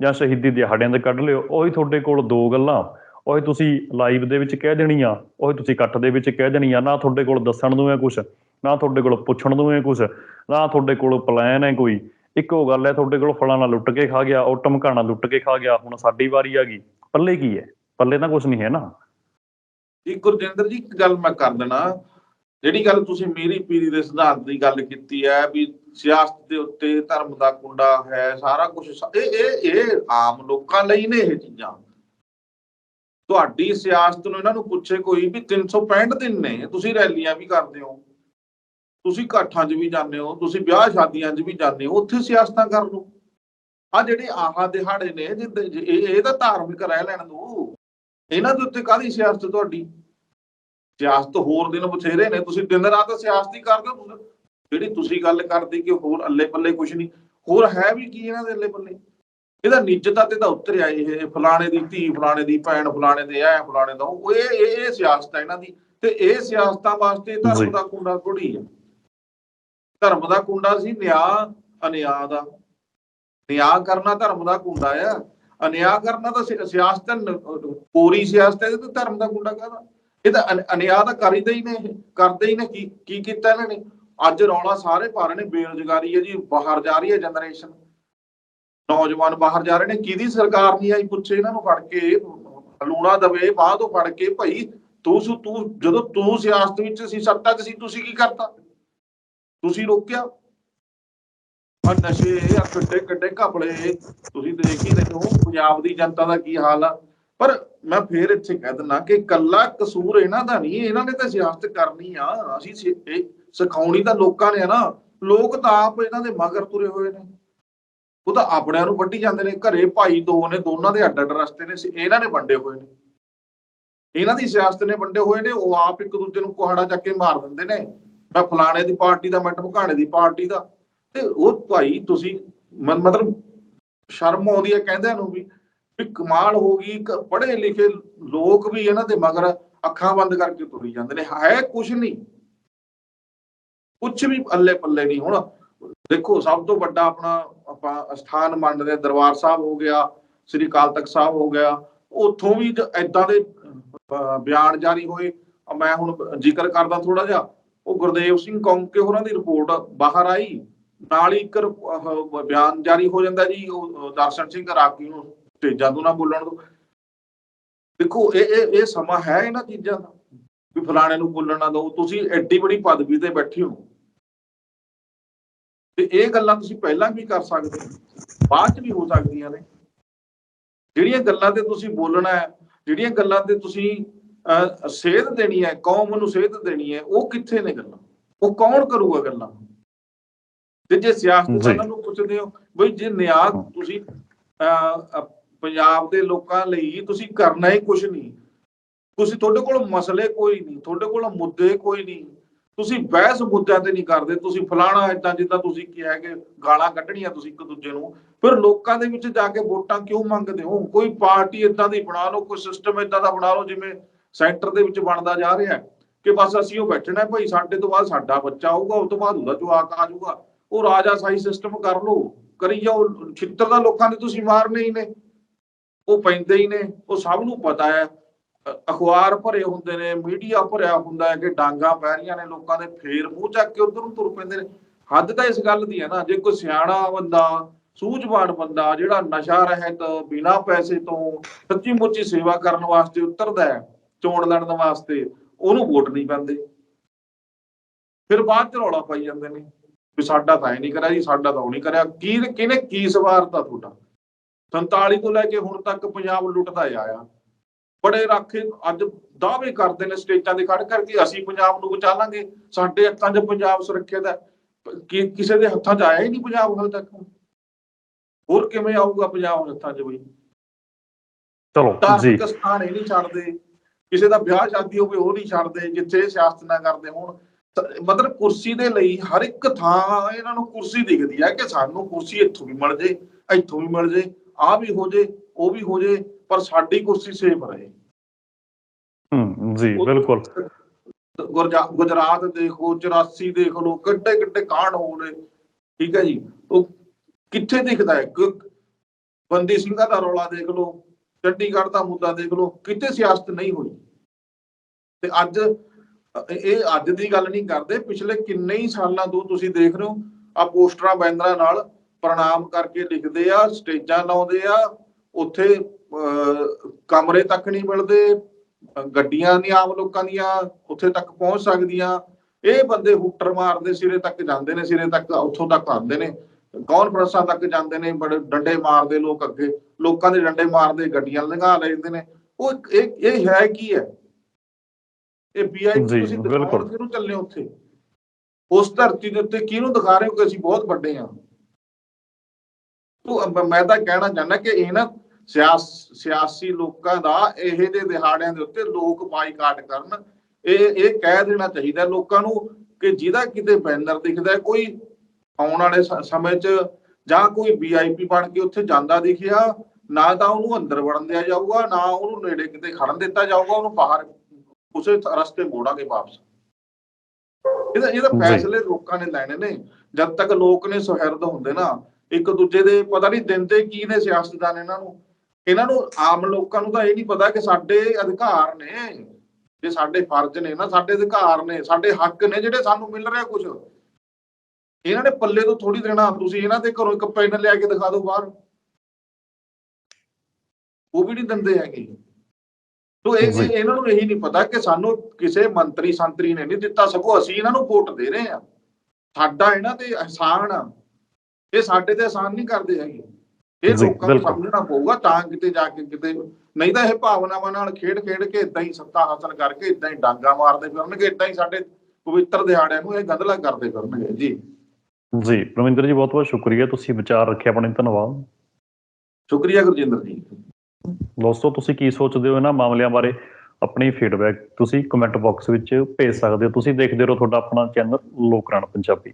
ਜਾਂ ਸ਼ਹੀਦੀ ਦਿਹਾੜਿਆਂ ਦੇ ਕੱਢ ਲਿਓ, ਉਹੀ ਤੁਹਾਡੇ ਕੋਲ ਦੋ ਗੱਲਾਂ, ਉਹੀ ਤੁਸੀਂ ਲਾਈਵ ਦੇ ਵਿੱਚ ਕਹਿ ਦੇਣੀਆਂ, ਉਹੀ ਤੁਸੀਂ ਇਕੱਠ ਦੇ ਵਿੱਚ ਕਹਿ ਦੇਣੀਆਂ, ਨਾ ਤੁਹਾਡੇ ਕੋਲ ਦੱਸਣ ਨੂੰ ਹੈ ਕੁਝ ਨਾ ਤੁਹਾਡੇ ਕੋਲ ਪੁੱਛਣ ਨੂੰ ਹੈ ਕੁਝ ਨਾ ਤੁਹਾਡੇ ਕੋਲ ਪਲਾਨ ਹੈ ਕੋਈ, ਇੱਕੋ ਗੱਲ ਹੈ ਤੁਹਾਡੇ ਕੋਲ ਫਲਾਣਾ ਲੁੱਟ ਕੇ ਖਾ ਗਿਆ, ਉਹ ਟਮਕਾਣਾ ਲੁੱਟ ਕੇ ਖਾ ਗਿਆ, ਹੁਣ ਸਾਡੀ ਵਾਰੀ ਆ ਗਈ। ਪੱਲੇ ਕੀ ਹੈ? ਪੱਲੇ ਤਾਂ ਕੁਝ ਨਹੀਂ ਹੈ ਨਾ। ਇੱਕ ਗੁਰਜਿੰਦਰ ਜੀ, ਇੱਕ ਗੱਲ ਮੈਂ ਕਰ ਦੇਣਾ। ਜਿਹੜੀ ਗੱਲ ਤੁਸੀਂ ਮੇਰੀ ਪੀਰੀ ਦੇ ਸਿਧਾਂਤ ਦੀ ਗੱਲ ਕੀਤੀ ਹੈ ਵੀ ਸਿਆਸਤ ਦੇ ਉੱਤੇ ਧਰਮ ਦਾ ਕੁੰਡਾ ਹੈ, ਸਾਰਾ ਕੁਝ ਇਹ ਇਹ ਇਹ ਆਮ ਲੋਕਾਂ ਲਈ ਨੇ ਇਹ ਚੀਜ਼ਾਂ। ਤੁਹਾਡੀ ਸਿਆਸਤ ਨੂੰ ਇਹਨਾਂ ਨੂੰ ਪੁੱਛੇ ਕੋਈ ਵੀ 365 ਦਿਨ ਨੇ, ਤੁਸੀਂ ਰੈਲੀਆਂ ਵੀ ਕਰਦੇ ਹੋ। ਤੁਸੀਂ ਇਕੱਠਾਂ 'ਚ ਵੀ ਜਾਂਦੇ ਹੋ, ਤੁਸੀਂ ਵਿਆਹ ਸ਼ਾਦੀਆਂ 'ਚ ਵੀ ਜਾਂਦੇ ਹੋ, ਉੱਥੇ ਸਿਆਸਤਾਂ ਕਰ ਲਓ। ਆ ਜਿਹੜੇ ਆਹਾ ਦਿਹਾੜੇ ਨੇ ਇਹ ਇਹ ਤਾਂ ਧਾਰਮਿਕ ਰਹਿ ਲੈਣ ਦੋ। ਇਹਨਾਂ ਦੇ ਉੱਤੇ ਕਾਹਦੀ ਸਿਆਸਤ ਤੁਹਾਡੀ? ਸਿਆਸਤ ਹੋਰ ਦਿਨ ਬਥੇਰੇ ਨੇ ਤੁਸੀਂ ਦਿਨ ਰਾਤ ਸਿਆਸਤ ਹੀ ਕਰਦੇ ਹੋ ਜਿਹੜੀ ਤੁਸੀਂ ਗੱਲ ਕਰਦੇ ਕਿ ਹੋਰ ਅੱਲੇ ਪੱਲੇ ਕੁਝ ਨਹੀਂ ਹੋਰ ਹੈ ਵੀ ਕੀ ਇਹਨਾਂ ਦੇ ਅੱਲੇ ਪੱਲੇ ਇਹਦਾ ਨਿੱਜਤਾ ਤੇ ਤਾਂ ਉਤਰਿਆ ਇਹ ਫਲਾਣੇ ਦੀ ਧੀ ਫਲਾਣੇ ਦੀ ਭੈਣ ਫਲਾਣੇ ਦੇ ਐ ਫਲਾਣੇ ਦਾ ਉਹ ਇਹ ਇਹ ਸਿਆਸਤ ਹੈ ਇਹਨਾਂ ਦੀ। ਤੇ ਇਹ ਸਿਆਸਤਾਂ ਵਾਸਤੇ। ਧਰਮ ਦਾ ਕੁੰਡਾ ਥੋੜੀ ਹੈ। ਧਰਮ ਦਾ ਕੁੰਡਾ ਸੀ ਨਿਆਂ ਅਨਿਆਂ ਦਾ। ਨਿਆਂ ਕਰਨਾ ਧਰਮ ਦਾ ਕੁੰਡਾ ਆ। ਅਨਿਆਂ ਕਰਨਾ ਤਾਂ ਸਿਆਸਤ ਪੂਰੀ ਸਿਆਸਤ ਹੈ ਇਹ ਧਰਮ ਦਾ ਕੁੰਡਾ ਕਾਹਦਾ? ਇਹ ਤਾਂ ਅਨਿਆਂ ਤਾਂ ਕਰਦੇ ਹੀ ਨੇ ਕਰਦੇ ਹੀ ਨੇ, ਕੀ ਕੀ ਕੀਤਾ ਇਹਨਾਂ ਨੇ? ਅੱਜ ਰੌਲਾ ਸਾਰੇ ਪਾ ਨੇ, ਬੇਰੁਜ਼ਗਾਰੀ ਹੈ ਜੀ, ਬਾਹਰ ਜਾ ਰਹੀ ਹੈ ਜਨਰੇਸ਼ਨ ਨੌਜਵਾਨ ਬਾਹਰ ਜਾ ਰਹੇ ਨੇ, ਕਿਹਦੀ ਸਰਕਾਰ ਨਹੀਂ ਆਈ ਪੁੱਛੇ ਇਹਨਾਂ ਨੂੰ ਫੜ ਕੇ, ਲੂਣਾ ਦਵੇ, ਬਾਅਦ ਤੋਂ ਫੜ ਕੇ, ਭਾਈ ਤੂੰ ਤੂੰ, ਜਦੋਂ ਤੂੰ ਸਿਆਸਤ ਵਿੱਚ ਸੀ, ਸੱਤਾ 'ਚ ਸੀ, ਤੁਸੀਂ ਕੀ ਕਰਤਾ? ਤੁਸੀਂ ਰੋਕਿਆ? ਆ ਨਸ਼ੇ ਆ ਕਿੱਡੇ ਕਿੱਡੇ ਘਪਲੇ। ਤੁਸੀਂ ਦੇਖ ਹੀ ਰਹੇ ਹੋ ਪੰਜਾਬ ਦੀ ਜਨਤਾ ਦਾ ਕੀ ਹਾਲ ਆ? ਪਰ ਮੈਂ ਫੇਰ ਇੱਥੇ ਕਹਿ ਦਿੰਦਾ ਕਿ ਕੱਲਾ ਕਸੂਰ ਇਹਨਾਂ ਦਾ ਨਹੀਂ, ਇਹਨਾਂ ਨੇ ਤਾਂ ਸਿਆਸਤ ਕਰਨੀ ਆ। ਅਸੀਂ ਸਿਖਾਉਣੀ ਤਾਂ ਲੋਕਾਂ ਨੇ ਆ ਨਾ। ਲੋਕ ਤਾਂ ਆਪ ਇਹਨਾਂ ਦੇ ਮਗਰ ਤੁਰੇ ਹੋਏ ਨੇ। ਉਹ ਤਾਂ ਆਪਣਿਆਂ ਨੂੰ ਵੱਢੀ ਜਾਂਦੇ ਨੇ। ਘਰੇ ਭਾਈ ਦੋ ਨੇ, ਦੋਨਾਂ ਦੇ ਅੱਡ ਅੱਡ ਰਸਤੇ ਨੇ। ਇਹਨਾਂ ਨੇ ਵੰਡੇ ਹੋਏ ਨੇ। ਇਹਨਾਂ ਦੀ ਸਿਆਸਤ ਨੇ ਵੰਡੇ ਹੋਏ ਨੇ। ਉਹ ਆਪ ਇੱਕ ਦੂਜੇ ਨੂੰ ਕੁਹਾੜਾ ਚੱਕ ਕੇ ਮਾਰ ਦਿੰਦੇ ਨੇ। ਮੈਂ ਫਲਾਣੇ ਦੀ ਪਾਰਟੀ ਦਾ, ਮੈਂ ਢਮਕਾਣੇ ਦੀ ਪਾਰਟੀ ਦਾ। ਤੇ ਉਹ ਭਾਈ ਤੁਸੀਂ ਮਤਲਬ ਸ਼ਰਮ ਆਉਂਦੀ ਹੈ ਕਹਿੰਦਿਆਂ ਨੂੰ ਵੀ ਵੀ ਕਮਾਲ ਹੋ ਗਈ ਪੜ੍ਹੇ ਲਿਖੇ ਲੋਕ ਵੀ ਇਹਨਾਂ ਦੇ ਮਗਰ ਅੱਖਾਂ ਬੰਦ ਕਰਕੇ ਤੁਰੀ ਜਾਂਦੇ ਨੇ। ਹੈ ਕੁਝ ਨਹੀਂ। ਕੁਝ ਵੀ ਅੱਲੇ ਪੱਲੇ ਨਹੀਂ ਹੁਣ। ਦੇਖੋ ਸਭ ਤੋਂ ਵੱਡਾ ਆਪਣਾ ਆਪਾਂ ਸਥਾਨ ਮੰਨਦੇ ਹਾਂ, ਦਰਬਾਰ ਸਾਹਿਬ ਹੋ ਗਿਆ ਸ੍ਰੀ ਅਕਾਲ ਤਖਤ ਸਾਹਿਬ ਹੋ ਗਿਆ। ਉੱਥੋਂ ਵੀ ਐਦਾਂ ਦੇ ਬਿਆਨ ਜਾਰੀ ਹੋਏ। ਮੈਂ ਹੁਣ ਜ਼ਿਕਰ ਕਰਦਾ ਥੋੜਾ ਜਿਹਾ। ਉਹ ਗੁਰਦੇਵ ਸਿੰਘ ਕੌਂਕੇ ਹੋਰਾਂ ਦੀ ਰਿਪੋਰਟ ਬਾਹਰ ਆਈ। ਨਾਲ ਹੀ ਇੱਕ ਬਿਆਨ ਜਾਰੀ ਹੋ ਜਾਂਦਾ ਜੀ ਉਹ ਦਰਸ਼ਨ ਸਿੰਘ ਰਾਗੀ ਨੂੰ ਸਟੇਜਾਂ ਤੋਂ ਨਾ ਬੋਲਣ ਦੋ ਦੇਖੋ ਇਹ ਇਹ ਇਹ ਸਮਾਂ ਹੈ ਇਹਨਾਂ ਚੀਜ਼ਾਂ ਦਾ ਵੀ ਫਲਾਣੇ ਨੂੰ ਬੋਲਣ ਨਾ ਦਿਓ। ਤੁਸੀਂ ਐਡੀ ਬੜੀ ਪਦਵੀ ਤੇ ਬੈਠੇ ਹੋ। ਤੇ ਇਹ ਗੱਲਾਂ ਤੁਸੀਂ ਪਹਿਲਾਂ ਵੀ ਕਰ ਸਕਦੇ ਹੋ ਬਾਅਦ ਚ ਵੀ ਹੋ ਸਕਦੀਆਂ ਨੇ। ਜਿਹੜੀਆਂ ਗੱਲਾਂ ਤੇ ਤੁਸੀਂ ਬੋਲਣਾ ਹੈ ਜਿਹੜੀਆਂ ਗੱਲਾਂ ਤੇ ਤੁਸੀਂ ਅਹ, ਸੇਧ ਦੇਣੀ ਹੈ ਕੌਮ ਨੂੰ ਸੇਧ ਦੇਣੀ ਹੈ ਉਹ ਕਿੱਥੇ ਨੇ ਗੱਲਾਂ? ਉਹ ਕੌਣ ਕਰੂਗਾ ਗੱਲਾਂ? ਤੇ ਜੇ। ਸਿਆਸਤਦਾਨਾਂ ਨੂੰ ਪੁੱਛਦੇ ਹੋ ਬਈ ਜੇ ਨਿਆਂ ਤੁਸੀਂ ਪੰਜਾਬ ਦੇ ਲੋਕਾਂ ਲਈ ਤੁਸੀਂ ਕਰਨਾ ਹੀ ਕੁਝ ਨਹੀਂ। ਤੁਸੀਂ ਤੁਹਾਡੇ ਕੋਲ ਮਸਲੇ ਕੋਈ ਨਹੀਂ ਤੁਹਾਡੇ ਕੋਲ ਮੁੱਦੇ ਕੋਈ ਨਹੀਂ। ਤੁਸੀਂ ਬਹਿਸ ਮੁੱਦਿਆਂ ਤੇ ਨਹੀਂ ਕਰਦੇ ਤੁਸੀਂ ਫਲਾਣਾ ਇਦਾਂ ਜਿੱਦਾਂ ਤੁਸੀਂ ਕਿਹਾ ਕਿ ਗਾਲਾਂ ਕੱਢਣੀਆਂ ਤੁਸੀਂ ਇੱਕ ਦੂਜੇ ਨੂੰ। ਫਿਰ ਲੋਕਾਂ ਦੇ ਵਿੱਚ ਜਾ ਕੇ ਵੋਟਾਂ ਕਿਉਂ ਮੰਗਦੇ ਹੋ? ਕੋਈ ਪਾਰਟੀ ਇਦਾਂ ਦੀ ਬਣਾ ਲਓ ਕੋਈ ਸਿਸਟਮ ਇਦਾਂ ਦਾ ਬਣਾ ਲਓ ਜਿਵੇਂ ਸੈਂਟਰ ਦੇ ਵਿੱਚ ਬਣਦਾ ਜਾ ਰਿਹਾ ਕਿ ਬਸ ਅਸੀਂ ਉਹ ਬੈਠਣਾ ਭਾਈ ਸਾਡੇ ਤੋਂ ਬਾਅਦ ਸਾਡਾ ਬੱਚਾ ਆਊਗਾ ਉਸ ਤੋਂ ਬਾਅਦ ਉਹਦਾ ਜਵਾਕ ਆ ਜਾਊਗਾ। ਉਹ ਰਾਜਾ ਸਾਈ ਸਿਸਟਮ ਕਰ ਲਓ। ਕਰੀ ਜਾਓ। ਛਿੱਤਰ ਦਾ ਲੋਕਾਂ ਦੇ ਤੁਸੀਂ ਮਾਰਨੇ ਹੀ ਨੇ। ਉਹ ਪੈਂਦੇ ਹੀ ਨੇ। ਉਹ ਸਭ ਨੂੰ ਪਤਾ ਹੈ। ਅਖਬਾਰ ਭਰੇ ਹੁੰਦੇ ਨੇ, ਮੀਡੀਆ ਭਰਿਆ ਹੁੰਦਾ ਹੈ ਕਿ ਡਾਂਗਾ ਪੈ ਰਹੀਆਂ ਨੇ ਲੋਕਾਂ ਦੇ। ਫੇਰ ਮੂੰਹ ਚੱਕ ਕੇ ਉਧਰ ਨੂੰ ਤੁਰ ਪੈਂਦੇ ਨੇ। ਹੱਦ ਤਾਂ ਇਸ ਗੱਲ ਦੀ ਹੈ ਨਾ। ਜੇ ਕੋਈ ਸਿਆਣਾ ਬੰਦਾ, ਸੂਝਵਾਨ ਬੰਦਾ, ਜਿਹੜਾ ਨਸ਼ਾ ਰਹਿਤ, ਬਿਨਾਂ ਪੈਸੇ ਤੋਂ ਸੱਚੀ ਮੁੱਚੀ ਸੇਵਾ ਕਰਨ ਵਾਸਤੇ ਉਤਰਦਾ ਹੈ, ਚੋਣ ਲੜਨ ਵਾਸਤੇ, ਉਹਨੂੰ ਵੋਟ ਨਹੀਂ ਪੈਂਦੇ। ਫਿਰ ਬਾਅਦ ਚ ਰੌਲਾ ਪਾਈ ਜਾਂਦੇ ਨੇ। ਵੀ ਸਾਡਾ ਤਾਂ ਇਹ ਨਹੀਂ ਕਰਿਆ ਜੀ ਸਾਡਾ ਤਾਂ ਉਹ ਨਹੀਂ ਕਰਿਆ। ਕੀ ਕਿਹਨੇ ਕੀ ਸਵਾਰਤਾ ਤੁਹਾਡਾ? 47 ਤੋਂ ਲੈ ਕੇ ਹੁਣ ਤੱਕ ਪੰਜਾਬ ਲੁੱਟਦਾ ਆਇਆ। ਬੜੇ ਰਾਖੇ ਅੱਜ ਦਾਅਵੇ ਕਰਦੇ ਨੇ ਸਟੇਜਾਂ ਦੇ ਖੜ ਕਰਕੇ ਅਸੀਂ ਪੰਜਾਬ ਨੂੰ ਬਚਾ ਲਾਂਗੇ। ਸਾਡੇ ਹੱਥਾਂ 'ਚ ਪੰਜਾਬ ਸੁਰੱਖਿਅਤ ਹੈ। ਕਿਸੇ ਦੇ ਹੱਥਾਂ 'ਚ ਆਇਆ ਹੀ ਨਹੀਂ ਪੰਜਾਬ ਹਾਲ ਤੱਕ? ਹੋਰ ਕਿਵੇਂ ਆਊਗਾ ਪੰਜਾਬ ਹੱਥਾਂ 'ਚ ਬਈ? ਚਲੋ ਜੀ। ਸਥਾਨ ਇਹ ਨਹੀਂ ਛੱਡਦੇ। ਕਿਸੇ ਦਾ ਵਿਆਹ ਸ਼ਾਦੀ ਹੋਵੇ ਉਹ ਨਹੀਂ ਛੱਡਦੇ। ਜਿੱਥੇ ਸਿਆਸਤ ਨਾ ਕਰਦੇ ਹੁਣ ਮਤਲਬ ਕੁਰਸੀ ਦੇ ਲਈ ਹਰ ਇੱਕ ਥਾਂ ਇਹਨਾਂ ਨੂੰ ਕੁਰਸੀ ਦਿਖਦੀ ਹੈ ਕਿ ਸਾਨੂੰ ਕੁਰਸੀ ਇੱਥੋਂ ਵੀ ਮਿਲ ਜੇ ਇੱਥੋਂ ਵੀ ਮਿਲ ਜੇ ਆ ਵੀ ਹੋ ਜੇ ਉਹ ਵੀ ਹੋ ਜੇ ਪਰ ਸਾਡੀ ਕੁਰਸੀ ਸੇਫ ਰਹੇ। ਹੂੰ ਜੀ ਬਿਲਕੁਲ। ਗੁਜਰਾਤ ਦੇਖੋ 84 ਦੇਖ ਲਓ ਕਿੱਡੇ ਕਿੱਡੇ ਕਾਂਡ ਹੋ ਰਹੇ। ਠੀਕ ਹੈ ਜੀ ਉਹ ਕਿੱਥੇ ਦਿਖਦਾ ਹੈ? ਬੰਦੀ ਸਿੰਘਾਂ ਦਾ ਰੌਲਾ ਦੇਖ ਲਓ ਚੰਡੀਗੜ੍ਹ ਦਾ ਮੁੱਦਾ ਦੇਖ ਲਓ ਕਿਤੇ ਸਿਆਸਤ ਨਹੀਂ ਹੋਈ। ਤੇ ਅੱਜ ਇਹ ਅੱਜ ਦੀ ਗੱਲ ਨਹੀਂ ਕਰਦੇ, ਪਿਛਲੇ ਕਿੰਨੇ ਹੀ ਸਾਲਾਂ ਤੋਂ ਤੁਸੀਂ ਦੇਖ ਰਹੇ ਹੋ ਆ ਪੋਸਟਰਾਂ ਬੈਨਰਾਂ ਨਾਲ ਪ੍ਰਣਾਮ ਕਰਕੇ ਲਿਖਦੇ ਆ, ਸਟੇਜਾਂ ਲਾਉਂਦੇ ਆ, ਉੱਥੇ ਕਮਰੇ ਤੱਕ ਨਹੀਂ ਮਿਲਦੇ, ਗੱਡੀਆਂ ਨਹੀਂ ਆਮ ਲੋਕਾਂ ਦੀਆਂ ਉੱਥੇ ਤੱਕ ਪਹੁੰਚ ਸਕਦੀਆਂ। ਇਹ ਬੰਦੇ ਹੁੱਟਰ ਮਾਰਦੇ, ਸਿਰੇ ਤੱਕ ਜਾਂਦੇ ਨੇ, ਸਿਰੇ ਤੱਕ, ਉੱਥੋਂ ਤੱਕ ਆਉਂਦੇ ਨੇ। ਕਾਨਫਰੰਸਾਂ ਤੱਕ ਜਾਂਦੇ ਨੇ, ਬੜੇ ਡੰਡੇ ਮਾਰਦੇ ਲੋਕ ਅੱਗੇ। ਲੋਕਾਂ ਦੇ ਡੰਡੇ ਮਾਰਦੇ, ਗੱਡੀਆਂ ਲੰਘਾ ਲੈਂਦੇ ਨੇ। ਉਹ ਇਹ ਇਹ ਹੈ ਕੀ ਹੈ? ਇਹ ਵੀਆਈਪੀ ਤੁਸੀਂ ਬਿਲਕੁਲ। ਕਿਹਨੂੰ ਚੱਲੇ ਹੋ ਉੱਥੇ? ਉਸ ਧਰਤੀ ਦੇ ਉੱਤੇ ਕਿਹਨੂੰ ਦਿਖਾ ਰਹੇ ਹੋ ਕਿ ਅਸੀਂ ਬਹੁਤ ਵੱਡੇ ਹਾਂ। ਤੂੰ ਮੈਂ ਤਾਂ ਕਹਿਣਾ ਚਾਹੁੰਦਾ ਕਿ ਇਹ ਨਾ ਸਿਆਸ ਲੋਕਾਂ ਦਾ ਇਹ ਦੇ ਦਿਹਾੜਿਆਂ ਦੇ ਉੱਤੇ ਲੋਕ ਬਾਈਕਾਟ ਕਰਨ। ਇਹ ਇਹ ਕਹਿ ਦੇਣਾ ਚਾਹੀਦਾ ਲੋਕਾਂ ਨੂੰ ਕਿ ਜਿਹਦਾ ਕਿਤੇ ਬੈਨਰ ਦਿਖਦਾ ਕੋਈ ਆਉਣ ਵਾਲੇ ਸਮੇਂ 'ਚ ਜਾਂ ਕੋਈ ਵੀਆਈਪੀ ਬਣ ਕੇ ਉੱਥੇ ਜਾਂਦਾ ਦਿਖਿਆ ਨਾ ਤਾਂ ਉਹਨੂੰ ਅੰਦਰ ਵੜਨ ਦਿਆ ਜਾਊਗਾ ਨਾ ਉਹਨੂੰ ਨੇੜੇ ਕਿਤੇ ਖੜਨ ਦਿੱਤਾ ਜਾਊਗਾ ਉਹਨੂੰ ਬਾਹਰ ਉਸੇ ਰਸਤੇ ਮੋੜਾਂਗੇ ਵਾਪਸ। ਇਹਦਾ ਇਹਦਾ ਜੀ। ਫੈਸਲੇ ਲੋਕਾਂ ਨੇ ਲੈਣੇ ਨੇ। ਜਦ ਤੱਕ ਲੋਕ ਨੇ ਸੁਹਿਰਦ ਹੁੰਦੇ ਨਾ ਇੱਕ ਦੂਜੇ ਦੇ ਪਤਾ ਨਹੀਂ ਦਿੰਦੇ ਕੀ ਨੇ ਸਿਆਸਤਦਾਨ ਇਹਨਾਂ ਨੂੰ। ਇਹਨਾਂ ਨੂੰ ਆਮ ਲੋਕਾਂ ਨੂੰ ਤਾਂ ਇਹ ਨਹੀਂ ਪਤਾ ਕਿ ਸਾਡੇ ਅਧਿਕਾਰ ਨੇ। ਜੇ ਸਾਡੇ ਫਰਜ਼ ਨੇ ਨਾ ਸਾਡੇ ਅਧਿਕਾਰ ਨੇ ਸਾਡੇ ਹੱਕ ਨੇ ਜਿਹੜੇ ਸਾਨੂੰ ਮਿਲ ਰਿਹਾ ਕੁਝ ਇਹਨਾਂ ਨੇ ਪੱਲੇ ਤੋਂ ਥੋੜੀ ਦੇਣਾ। ਤੁਸੀਂ ਇਹਨਾਂ ਦੇ ਘਰੋਂ ਇੱਕ ਪੈਨ ਲਿਆ ਕੇ ਦਿਖਾ ਦਿਓ ਬਾਹਰ। ਉਹ ਵੀ ਨਹੀਂ ਦਿੰਦੇ ਹੈਗੇ। ਤੋ ਇਹ ਇਹਨਾਂ ਨੂੰ ਇਹੀ ਨਹੀਂ ਪਤਾ ਕਿ ਸਾਨੂੰ ਕਿਸੇ ਮੰਤਰੀ ਸੰਤਰੀ ਨੇ ਨਹੀਂ ਦਿੱਤਾ ਸਗੋਂ ਅਸੀਂ ਇਹਨਾਂ ਨੂੰ ਵੋਟ ਦੇ ਰਹੇ ਆ ਸਾਡਾ ਇਹਨਾਂ ਤੇ ਅਹਿਸਾਨ ਆ। ਇਹ ਸਾਡੇ ਤੇ ਅਹਿਸਾਨ ਨਹੀਂ ਕਰਦੇ ਹੈਗੇ। ਇਹ ਲੋਕਾਂ ਨੂੰ। ਸਮਝਣਾ ਪਊਗਾ ਤਾਂ ਕਿਤੇ ਜਾ ਕੇ ਕਿਤੇ ਨਹੀਂ ਤਾਂ ਇਹ ਭਾਵਨਾਵਾਂ ਨਾਲ ਖੇਡ ਖੇਡ ਕੇ ਇਦਾਂ ਹੀ ਸੱਤਾ ਹਾਸਲ ਕਰਕੇ ਇਦਾਂ ਹੀ ਡਾਂਗਾ ਮਾਰਦੇ ਫਿਰਨਗੇ ਇਦਾਂ ਹੀ ਸਾਡੇ ਪਵਿੱਤਰ ਦਿਹਾੜਿਆਂ ਨੂੰ ਇਹ ਗੰਦਲਾ ਕਰਦੇ ਫਿਰਨਗੇ। ਜੀ। ਜੀ ਪ੍ਰਵਿੰਦਰ ਜੀ ਬਹੁਤ ਬਹੁਤ ਸ਼ੁਕਰੀਆ। ਤੁਸੀਂ ਵਿਚਾਰ ਰੱਖਿਆ ਆਪਣੇ ਧੰਨਵਾਦ। ਸ਼ੁਕਰੀਆ ਗੁਰਜਿੰਦਰ ਜੀ। ਦੋਸਤੋ, ਤੁਸੀਂ ਕੀ ਸੋਚਦੇ ਹੋ ਇਹਨਾਂ ਮਾਮਲਿਆਂ ਬਾਰੇ? ਆਪਣੀ ਫੀਡਬੈਕ ਤੁਸੀਂ ਕਮੈਂਟ ਬਾਕਸ ਵਿੱਚ ਭੇਜ ਸਕਦੇ ਹੋ। ਤੁਸੀਂ ਦੇਖਦੇ ਰਹੋ ਤੁਹਾਡਾ ਆਪਣਾ ਚੈਨਲ ਲੋਕਰਾਣ ਪੰਜਾਬੀ।